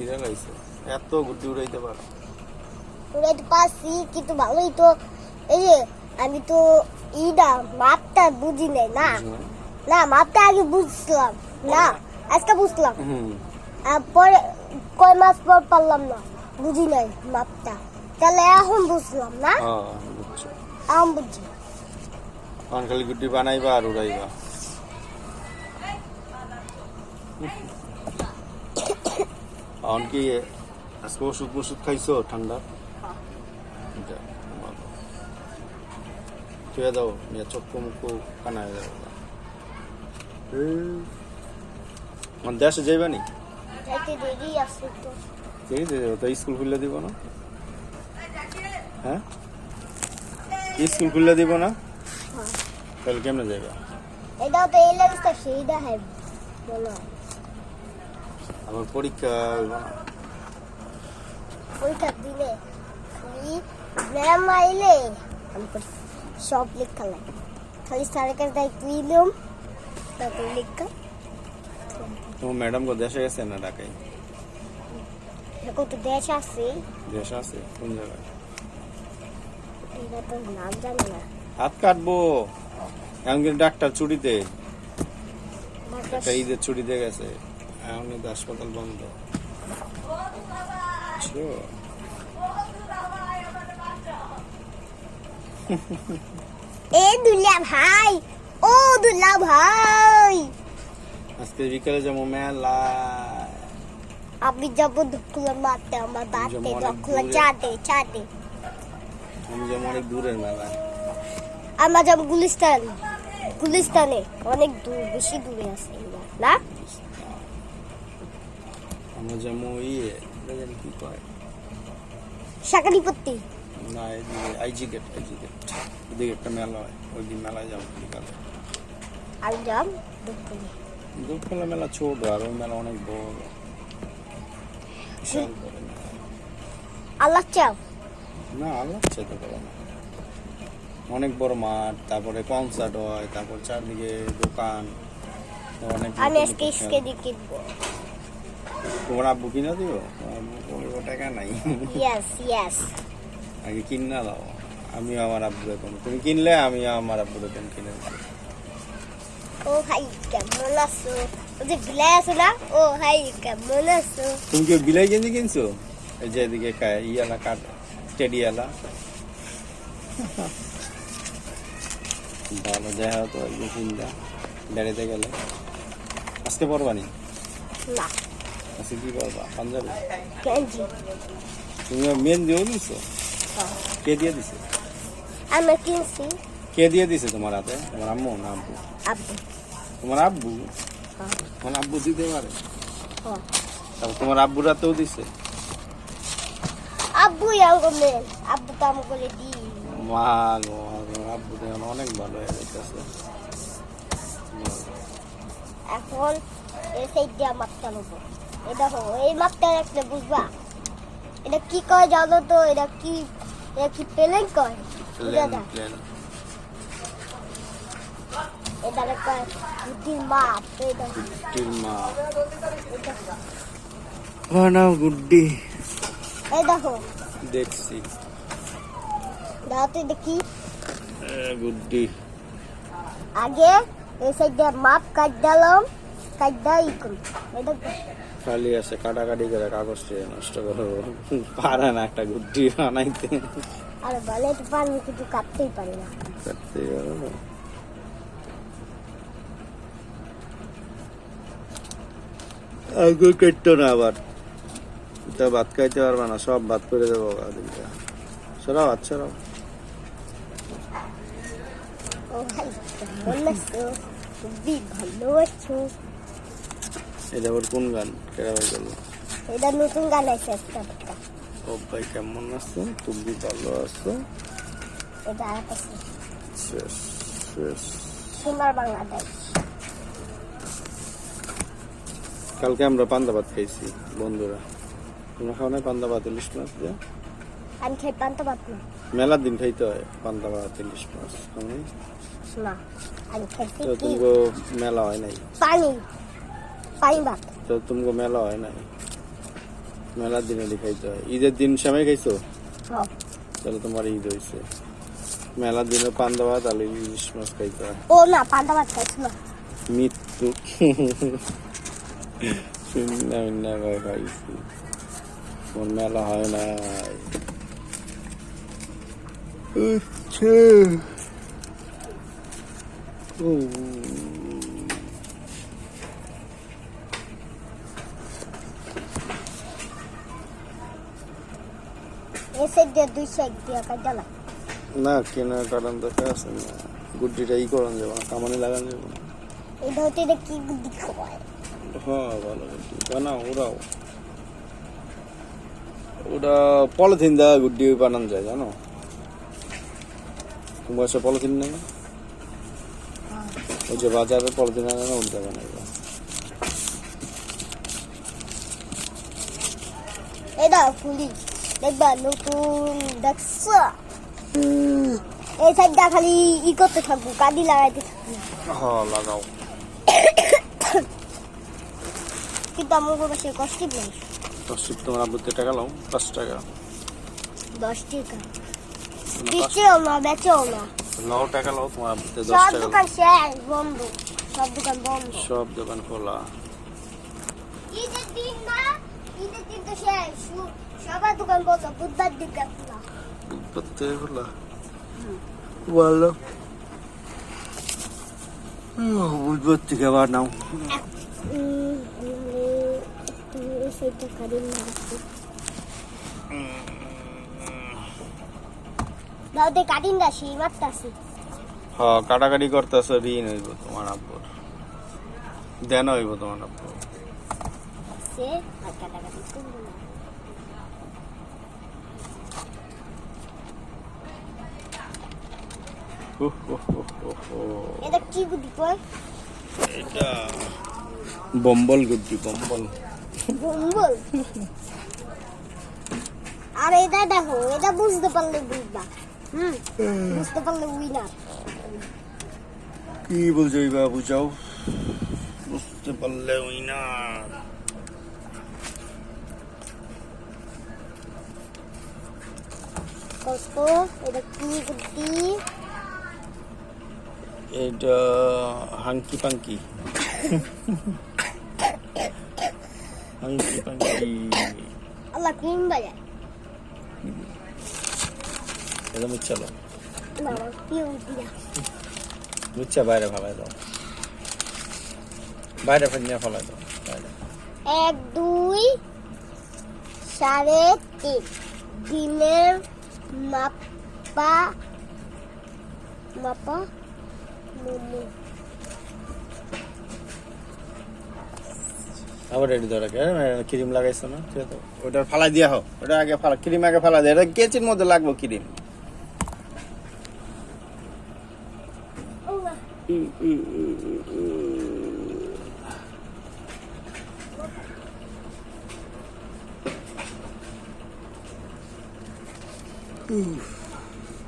ছিঁড়ে এত গুড্ডি উড়াইতে পারো। উড়াইতে পারছি কিন্তু ভালোই তো। এই যে আমি তো ইটা মাপটা বুঝি নাই না? না? মাপটা আগে বুঝলাম না? আজকে বুঝলাম। হুম। আর পরে কয় মাস পর পারলাম না বুঝি নাই মাপটা। তাহলে এখন বুঝলাম না? হ্যাঁ এখন বুঝি। খালি গুড্ডি বানাইবা আর উড়াইবা। এখন কি আজকে ওষুধ ওষুধ খাইছো ঠান্ডা? ভালো। থুয়ে দাও নিয়ে চক্ষু মুখু কানায় দাও। আমার দেশে যাইবা নি? যাইতে দেরি আছে তো। তো স্কুল খুলে দিব না? হ্যাঁ? স্কুল খুলে দিব না? তাহলে কেমনে যাইবা? এটা তো এই লাগছে সেইটা হয় বলো। আবার পরীক্ষা খালি ম্যাম আইলে আমি সব লেখা লাগে। খালি স্যারের কাছে দায়িত্ব দিলাম তারপর লেখা। ম্যাডাম দেশে গেছে না ঢাকায়? এখন তো দেশ আছে। দেশে আছে কোন জায়গায়? এটা তো নাম জানি না। হাত কাটবো। এমন কিন্তু ডাক্তার ছুটিতে একটা ঈদের ছুটিতে গেছে। এখন কিন্তু হাসপাতাল বন্ধ। এ দুলা ভাই ও দুলা ভাই। আজকে বিকালে যাব মেলা। আমি যাব দুঃখলা মারতে আমার বাড়িতে দূরে। চাটে চাটে আমি যাব অনেক দূরের মেলা। আমরা যাব গুলিস্তান। গুলিস্তানে অনেক দূর বেশি দূরে আছে না? আমরা যেমন ইয়ে এটা জানি কি কয় শাকারিপত্তি। না এদিকে আইজি গেট আইজি গেট। এদিকে একটা মেলা হয় ওই দিন মেলায় যাব বিকালে। আর যাম দুপুরে। মেলা ছোট আর ওই মেলা অনেক বড়। আল্লাহ চাও? না আল্লাহ তো বড় না। অনেক বড় মাঠ তারপরে কনসার্ট হয় তারপর চারদিকে দোকান। অনেক আমি আজকে দিয়ে কিনবো। তোমার আব্বু কিনা দিও টাকা নাই ইয়েস ইয়েস আগে কিনা দাও আমি আমার আব্বু এখন তুমি কিনলে আমি আমার আব্বু এখন কিনে ও ভাই কেমন আছো ও যে বিলাই আছে না ও ভাই কেমন আছো তুমি কি বিলাই গেঞ্জি কিনছো এই যে এদিকে ইয়ালা কাট স্টেডিয়ালা ভালো দেখা তো এই যে কিনলা বেড়াতে গেলে আজকে পরবানি না আজকে কি করবা পাঞ্জাবি? তুমি মেন দিয়েও দিছো? কে দিয়ে দিছে? আমি কিনছি। কে দিয়ে দিছে তোমার হাতে? তোমার আম্মু না আব্বু? আব্বু। তোমার আব্বু? হ্যাঁ। তোমার আব্বু দিতে পারে? হ্যাঁ। তারপর তোমার আব্বুর হাতেও দিছে? আব্বু আমাকে মেন আব্বু আমাকে করে দি। মা গো আব্বু তো এখন অনেক ভালো হয়ে যাইতেছে। এখন এই সাইড দিয়ে মাপটা নেব দেখো এই মাপটা রাখলে বুঝবা? এটা কি কয় জানো তো? এটা কি এটা কি পেলেন কয়? এটা এটা মাপ এই দেখো। মা এই দেখো। গুড্ডি। এই দেখো। দেখছি। দেখো তো এটা কি গুড্ডি। আগে এই সাইড মাপ কাট দিলাম কাট দেওয়া ই করি এই দেখো খালি আছে কাটাকাটি করে কাগজটি নষ্ট করো পারে না একটা গুড্ডি বানাইতে। আর বলে তো পারব কিন্তু কাটতেই পারি না। করতে পারো না। আগে কেটতো না আবার। তা ভাত খাইতে পারবে না সব ভাত করে দেবো দিনটা সরাও ভালো আছো? এটা আবার কোন গান? কেরা ভাই এটা নতুন গান আছে একটা ও ভাই কেমন আছো? তুমি ভালো আছো? এটা আর আছে শেষ শেষ। সোনার বাংলাদেশ। কালকে আমরা পান্তা ভাত খাইছি বন্ধুরা। তোমরা খাও না পান্তা ভাত ইলিশ মাছ দিয়ে? আমি খাই পান্তা ভাত না। মেলার দিন খাইতে হয় পান্তা ভাত ইলিশ মাছ আমি? না আমি খাইছি তো কি? তুমগো মেলা হয় নাই? পানি। ভাত। তো তুমগো মেলা হয় নাই। মেলার দিনে খাইতে হয়। ঈদের দিন সময় খাইছো। তাহলে তোমার ঈদ হয়েছে মেলার দিনে পান দেওয়া তাহলে ইলিশ মাছ খাইতে হয়। ও না পান্তা ভাত খাইছি না। মৃত্যু। শূন্য শূন্য করে খাইছি কোন মেলা হয় না আচ্ছা ও দিয়ে দুই সাইড দিয়ে কাটা না না কেনার কারণ দেখা আছে না। গুড্ডিটা ই করান যাব না কামানি লাগান যাব না। এটা হচ্ছে এটা কি বুদ্ধি কয়? হ্যাঁ ভালো গুড্ডি। বানাও ওরাও। ওটা পলিথিন দেওয়া গুড্ডি বানানো যায় জানো? তোমার সে পলিথিন নেই? ওই যে বাজারে পলিথিন আনে না ওটা বানাইবা এটা ফুলি দেখবা নতুন দেখছ এই সাইডটা খালি ই করতে থাকব কাদি লাগাইতে থাকব লাগাও কিন্তু আমার সে কষ্ট নেই দশ টিপ তোমার আব্বুতে টাকা লাও পাঁচ টাকা দশ টাকা দিচ্ছেও না বেচেও না লাও টাকা লাও তোমার আব্বুতে দশ সব দোকান শেষ বন্ধ সব দোকান বন্ধ সব দোকান খোলা ঈদের দিন না ঈদের দিন তো শেষ সবার দোকান বুধবার দিন খোলা বুধবার থেকে খোলা ভালো বুধবার থেকে আবার নাও। সেইটা কারিম না দাওতে কাটিন দাসি মারতাছি হ্যাঁ কাটাকাটি করতেছে ঋণ হইব তোমার আব্বুর। দেন হইব তোমার আব্বুর। সে আর কাটাকাটি করব না। এটা কি বুদ্ধি কয় এটা বম্বল গুদ্দি বম্বল। বম্বল? আর এটা দেখো এটা বুঝতে পারলে বুঝবা। হুম বুঝতে পারলে উইনার কি বলছো যাও বুঝতে পারলে ওই কষ্ট এটা কি বুদ্ধি? এটা হাঙ্কি পাঙ্কি হাঙ্কি পাঙ্কি আল্লাহ ক্রিম বাজায় এটা মুচ্ছালো বাবা কি বুদ্ধি মুচ্ছা বাইরে ফেলাই দাও। বাইরে ফেলে ফেলাই দাও। বাইরে। এক দুই সাড়ে তিন। দিনের মাপা মাপা মোমো আবার রেডি ধরে ক্রিম লাগাইছো না? ঠিক আছে। ওটা ফালাই দিয়া হোক। ওটা আগে ফালা ক্রিম আগে ফালা দেয়। এটা কেচির মধ্যে লাগবো ক্রিম Oof.